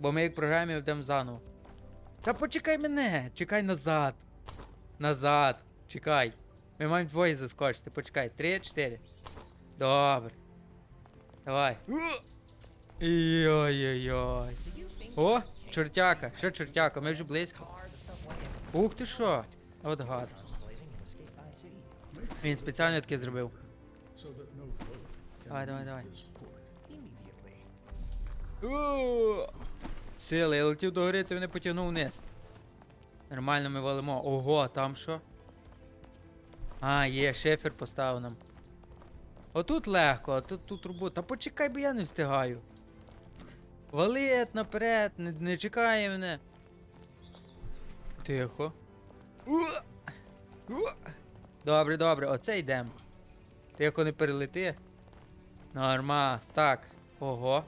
Бо ми як програємо йдемо заново. Та почекай мене! Чекай назад. Назад. Чекай. Ми маємо двоє заскочити. Почекай. Три, чотири. Добре. Давай. Ой-ой-ой. О, чортяка. Що чортяка? Ми вже близько. Ух ти що? От гад. Він спеціально таке зробив. Давай, давай, давай. О! Сили, я летів до гори, ти мене потягнув вниз. Нормально ми валимо. Ого, там що? А, є, шефер поставив нам. Отут легко, а тут тут робота. Та почекай, бо я не встигаю. Валит наперед, не, не чекай мене. Тихо. Добре, добре, оце йдемо. Тихо не перелети. Нормас, так. Ого.